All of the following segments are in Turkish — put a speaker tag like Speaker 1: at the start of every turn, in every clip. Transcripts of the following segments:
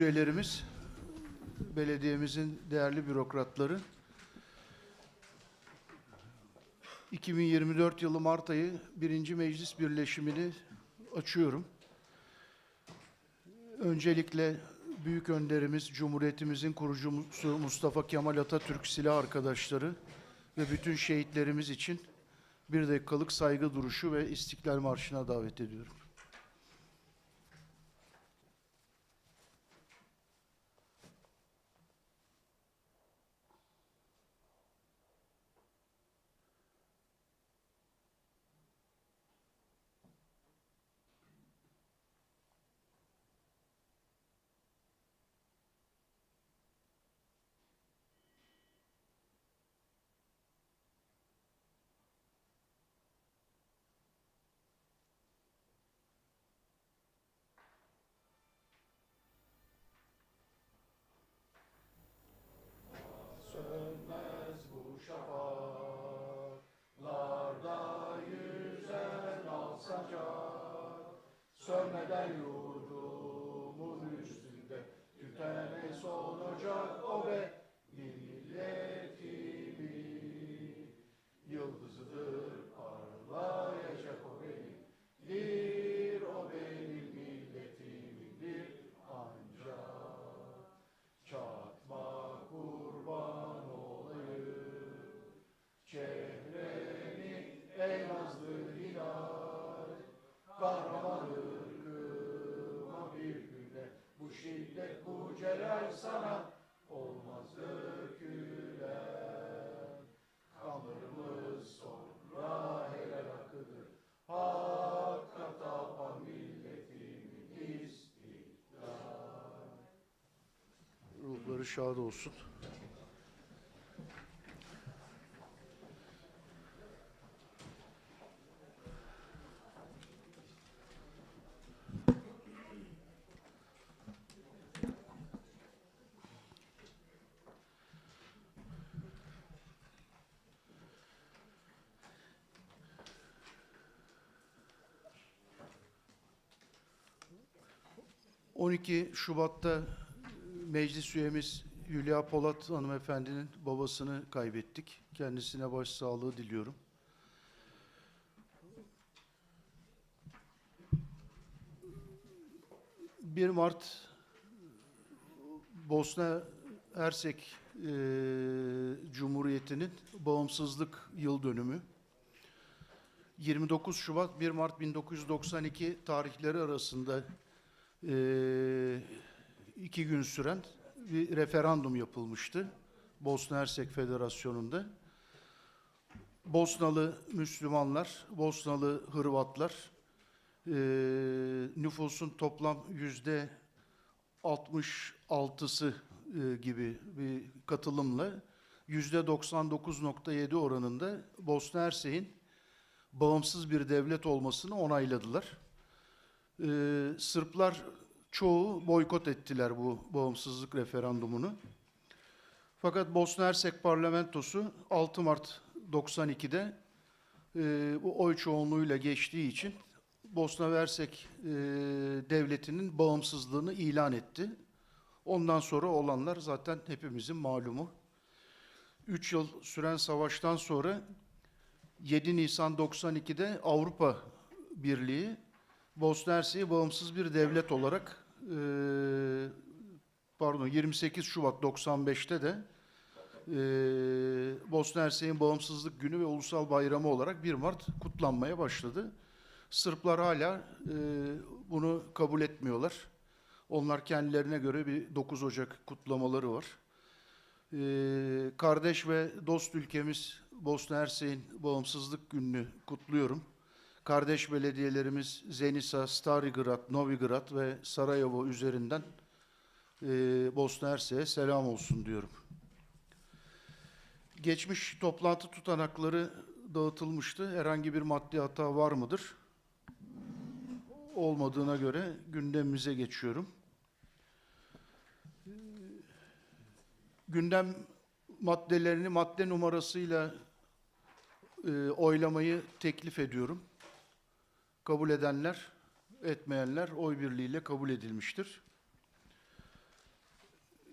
Speaker 1: üyelerimiz, belediyemizin değerli bürokratları, 2024 yılı Mart ayı birinci meclis birleşimini açıyorum. Öncelikle büyük önderimiz, Cumhuriyetimizin kurucusu Mustafa Kemal Atatürk silah arkadaşları ve bütün şehitlerimiz için bir dakikalık saygı duruşu ve İstiklal Marşı'na davet ediyorum. Şad olsun. ...12 Şubat'ta meclis üyemiz Hülya Polat hanımefendinin babasını kaybettik. Kendisine başsağlığı diliyorum. ...1 Mart Bosna Hersek eee, Cumhuriyeti'nin bağımsızlık yıl dönümü. 29 Şubat 1 Mart 1992 tarihleri arasında eee, iki gün süren bir referandum yapılmıştı Bosna Hersek Federasyonu'nda. Bosnalı Müslümanlar, Bosnalı Hırvatlar eee, nüfusun toplam yüzde 66'sı eee, gibi bir katılımla yüzde 99.7 oranında Bosna Hersek'in bağımsız bir devlet olmasını onayladılar. Ee, Sırplar çoğu boykot ettiler bu bağımsızlık referandumunu. Fakat Bosna Hersek parlamentosu 6 Mart 92'de e, bu oy çoğunluğuyla geçtiği için Bosna Hersek e, devletinin bağımsızlığını ilan etti. Ondan sonra olanlar zaten hepimizin malumu. 3 yıl süren savaştan sonra 7 Nisan 92'de Avrupa Birliği Bosna Hersek'i bağımsız bir devlet olarak e, pardon 28 Şubat 95'te de e, Bosna Hersek'in bağımsızlık günü ve ulusal bayramı olarak 1 Mart kutlanmaya başladı. Sırplar hala e, bunu kabul etmiyorlar. Onlar kendilerine göre bir 9 Ocak kutlamaları var. Ee, kardeş ve dost ülkemiz Bosna Hersek'in bağımsızlık gününü kutluyorum. Kardeş belediyelerimiz Zenica, Stari Grad, Novi Grad ve Sarajevo üzerinden e, Bosna Hersek'e selam olsun diyorum. Geçmiş toplantı tutanakları dağıtılmıştı. Herhangi bir maddi hata var mıdır? Olmadığına göre gündemimize geçiyorum. gündem maddelerini madde numarasıyla e, oylamayı teklif ediyorum. Kabul edenler, etmeyenler oy birliğiyle kabul edilmiştir.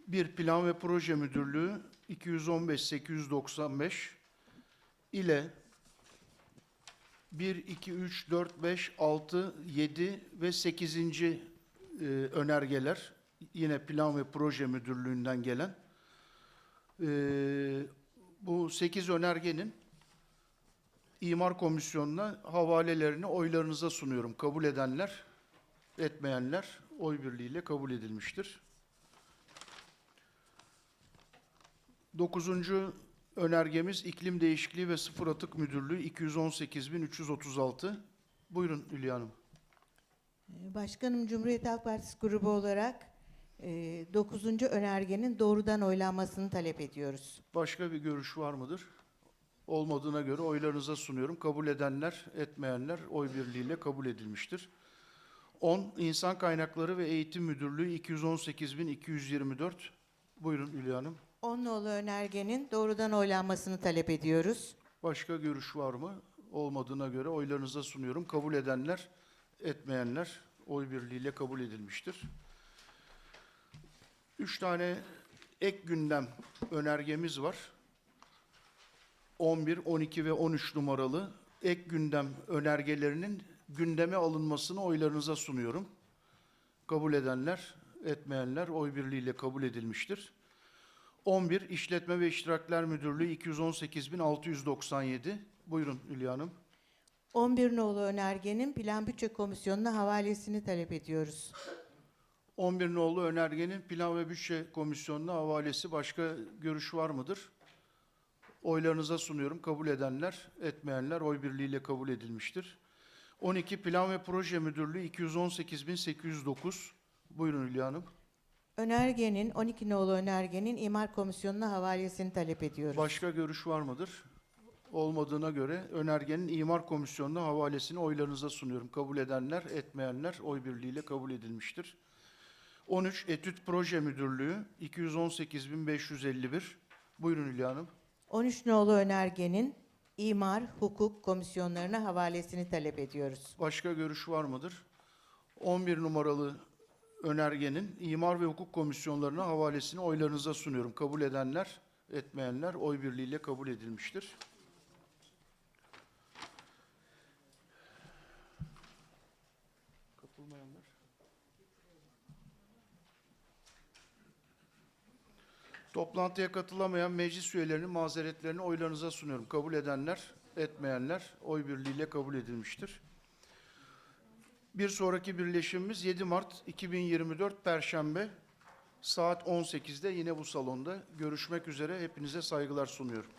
Speaker 1: Bir Plan ve Proje Müdürlüğü 215-895 ile 1, 2, 3, 4, 5, 6, 7 ve 8. e, önergeler yine Plan ve Proje Müdürlüğü'nden gelen. E, bu 8 önergenin İmar Komisyonu'na havalelerini oylarınıza sunuyorum. Kabul edenler, etmeyenler oy birliğiyle kabul edilmiştir. Dokuzuncu önergemiz İklim Değişikliği ve Sıfır Atık Müdürlüğü 218.336. Buyurun Hülya Hanım.
Speaker 2: Başkanım Cumhuriyet Halk Partisi grubu olarak 9. önergenin doğrudan oylanmasını talep ediyoruz.
Speaker 1: Başka bir görüş var mıdır? Olmadığına göre oylarınıza sunuyorum. Kabul edenler, etmeyenler oy birliğiyle kabul edilmiştir. 10. İnsan Kaynakları ve Eğitim Müdürlüğü 218.224. Buyurun Hülya Hanım.
Speaker 2: 10 nolu önergenin doğrudan oylanmasını talep ediyoruz.
Speaker 1: Başka görüş var mı? Olmadığına göre oylarınıza sunuyorum. Kabul edenler, etmeyenler oy birliğiyle kabul edilmiştir. Üç tane ek gündem önergemiz var. 11, 12 ve 13 numaralı ek gündem önergelerinin gündeme alınmasını oylarınıza sunuyorum. Kabul edenler, etmeyenler oy birliğiyle kabul edilmiştir. 11 İşletme ve İştirakler Müdürlüğü 218.697. Buyurun Hülya Hanım.
Speaker 2: 11 nolu önergenin Plan Bütçe Komisyonu'na havalesini talep ediyoruz.
Speaker 1: 11 nolu önergenin Plan ve Bütçe Komisyonu'na havalesi başka görüş var mıdır? Oylarınıza sunuyorum. Kabul edenler, etmeyenler oy birliğiyle kabul edilmiştir. 12 Plan ve Proje Müdürlüğü 218.809. Buyurun Hülya Hanım.
Speaker 2: Önergenin 12 nolu önergenin İmar Komisyonu'na havalesini talep ediyoruz.
Speaker 1: Başka görüş var mıdır? Olmadığına göre önergenin İmar Komisyonu'na havalesini oylarınıza sunuyorum. Kabul edenler, etmeyenler oy birliğiyle kabul edilmiştir. 13 Etüt Proje Müdürlüğü 218.551. Buyurun Hülya Hanım.
Speaker 2: 13 nolu önergenin İmar, Hukuk Komisyonlarına havalesini talep ediyoruz.
Speaker 1: Başka görüş var mıdır? 11 numaralı önergenin İmar ve Hukuk Komisyonlarına havalesini oylarınıza sunuyorum. Kabul edenler, etmeyenler oy birliğiyle kabul edilmiştir. Katılmayanlar. Toplantıya katılamayan meclis üyelerinin mazeretlerini oylarınıza sunuyorum. Kabul edenler, etmeyenler oy birliğiyle kabul edilmiştir. Bir sonraki birleşimimiz 7 Mart 2024 Perşembe saat 18'de yine bu salonda görüşmek üzere. Hepinize saygılar sunuyorum.